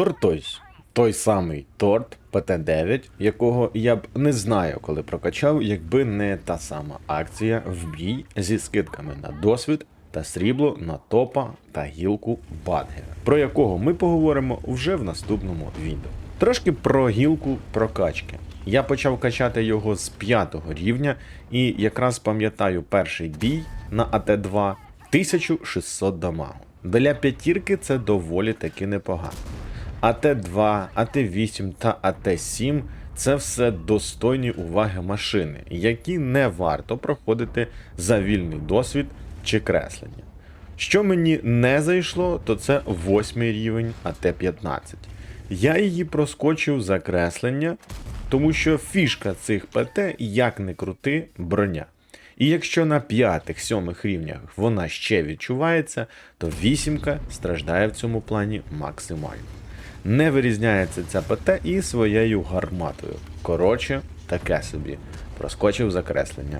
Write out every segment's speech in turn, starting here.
Тортойсь. Той самий торт ПТ-9, якого я б не знаю, коли прокачав, якби не та сама акція в бій зі скидками на досвід та срібло на топа та гілку Бадгера, про якого ми поговоримо вже в наступному відео. Трошки про гілку прокачки. Я почав качати його з 5 рівня, і якраз пам'ятаю перший бій на АТ-2 1600 дамагу. Для п'ятірки це доволі таки непогано. АТ-2, АТ-8 та АТ-7 це все достойні уваги машини, які не варто проходити за вільний досвід чи креслення. Що мені не зайшло, то це восьмий рівень АТ-15. Я її проскочив за креслення, тому що фішка цих ПТ, як не крути, броня. І якщо на п'ятих-сьомих рівнях вона ще відчувається, то вісімка страждає в цьому плані максимально. Не вирізняється ця ПТ і своєю гарматою. Коротше, таке собі. Проскочив закреслення.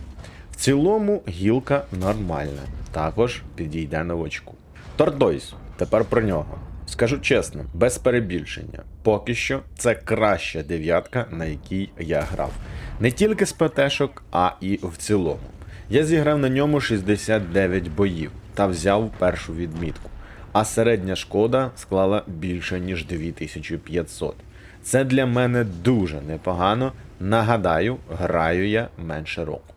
В цілому гілка нормальна, також підійде новачку. Тордойс, тепер про нього. Скажу чесно, без перебільшення. Поки що це краща дев'ятка, на якій я грав. Не тільки з ПТшок, а і в цілому. Я зіграв на ньому 69 боїв та взяв першу відмітку. А середня шкода склала більше ніж 2500. Це для мене дуже непогано. Нагадаю, граю я менше року.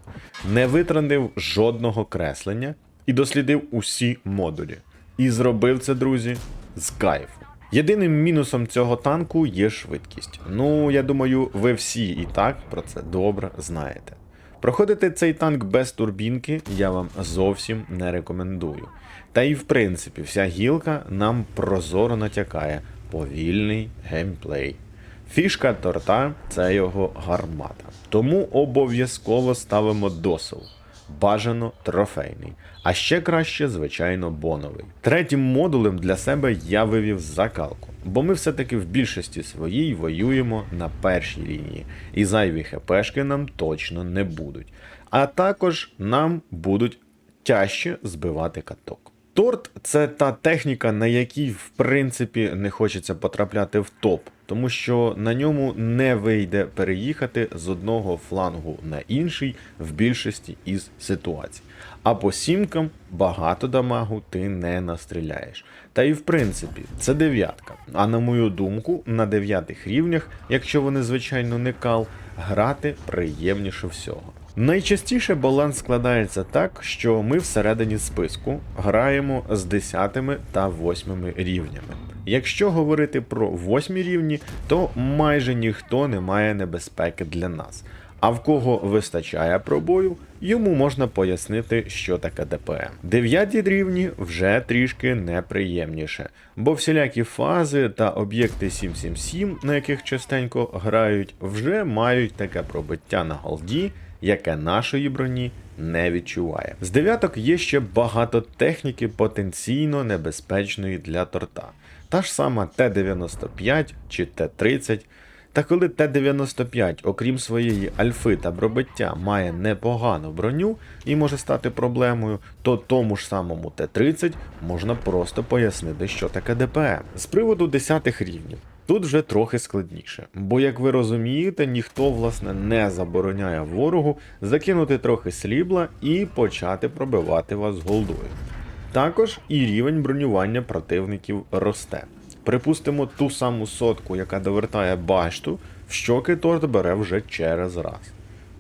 Не витратив жодного креслення і дослідив усі модулі. І зробив це, друзі, з кайфу. Єдиним мінусом цього танку є швидкість. Ну, я думаю, ви всі і так про це добре знаєте. Проходити цей танк без турбінки я вам зовсім не рекомендую. Та і в принципі вся гілка нам прозоро натякає повільний геймплей. Фішка торта це його гармата. Тому обов'язково ставимо досил. Бажано трофейний, а ще краще, звичайно, боновий. Третім модулем для себе я вивів закалку, бо ми все-таки в більшості своїй воюємо на першій лінії, і зайві хпшки нам точно не будуть. А також нам будуть тяжче збивати каток. Торт це та техніка, на якій в принципі не хочеться потрапляти в топ, тому що на ньому не вийде переїхати з одного флангу на інший в більшості із ситуацій. А по сімкам багато дамагу ти не настріляєш. Та і в принципі це дев'ятка. А на мою думку, на дев'ятих рівнях, якщо вони звичайно не кал, грати приємніше всього. Найчастіше баланс складається так, що ми всередині списку граємо з 10 та 8 рівнями. Якщо говорити про 8 рівні, то майже ніхто не має небезпеки для нас. А в кого вистачає пробою, йому можна пояснити, що таке ДПМ. Дев'яті рівні вже трішки неприємніше, бо всілякі фази та об'єкти 777, на яких частенько грають, вже мають таке пробиття на голді, яке нашої броні не відчуває. З дев'яток є ще багато техніки потенційно небезпечної для торта. Та ж сама Т-95 чи Т-30. Та коли Т-95, окрім своєї альфи та пробиття, має непогану броню і може стати проблемою, то тому ж самому Т-30 можна просто пояснити, що таке ДПМ. З приводу 10 рівнів. Тут вже трохи складніше, бо, як ви розумієте, ніхто власне не забороняє ворогу закинути трохи слібла і почати пробивати вас голдою. Також і рівень бронювання противників росте. Припустимо ту саму сотку, яка довертає башту, в щоки торт бере вже через раз.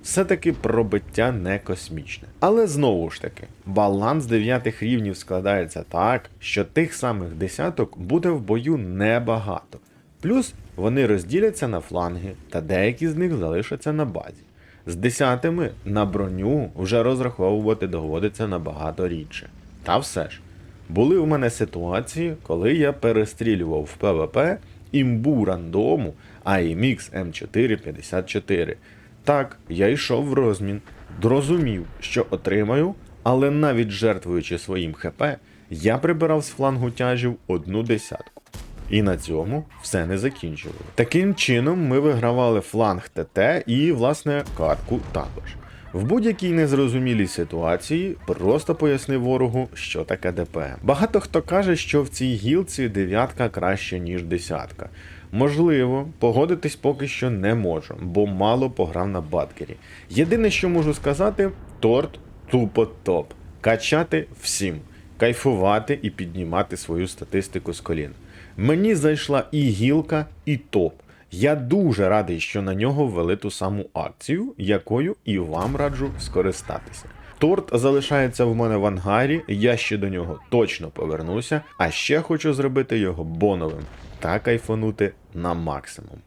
Все-таки пробиття не космічне. Але знову ж таки, баланс дев'ятих рівнів складається так, що тих самих десяток буде в бою небагато. Плюс вони розділяться на фланги, та деякі з них залишаться на базі. З десятими на броню вже розраховувати доводиться набагато рідше. Та все ж, були у мене ситуації, коли я перестрілював в ПВП імбу рандому AMX M454. Так, я йшов в розмін, зрозумів, що отримаю, але навіть жертвуючи своїм ХП, я прибирав з флангу тяжів одну десятку. І на цьому все не закінчували. Таким чином ми вигравали фланг ТТ і, власне, катку також. В будь-якій незрозумілій ситуації просто поясни ворогу, що таке ДПМ. Багато хто каже, що в цій гілці дев'ятка краще, ніж десятка. Можливо, погодитись поки що не можу, бо мало пограв на баткері. Єдине, що можу сказати, торт тупо топ. Качати всім, кайфувати і піднімати свою статистику з колін. Мені зайшла і гілка, і топ. Я дуже радий, що на нього ввели ту саму акцію, якою і вам раджу скористатися. Торт залишається в мене в ангарі, я ще до нього точно повернуся, а ще хочу зробити його боновим та кайфанути на максимум.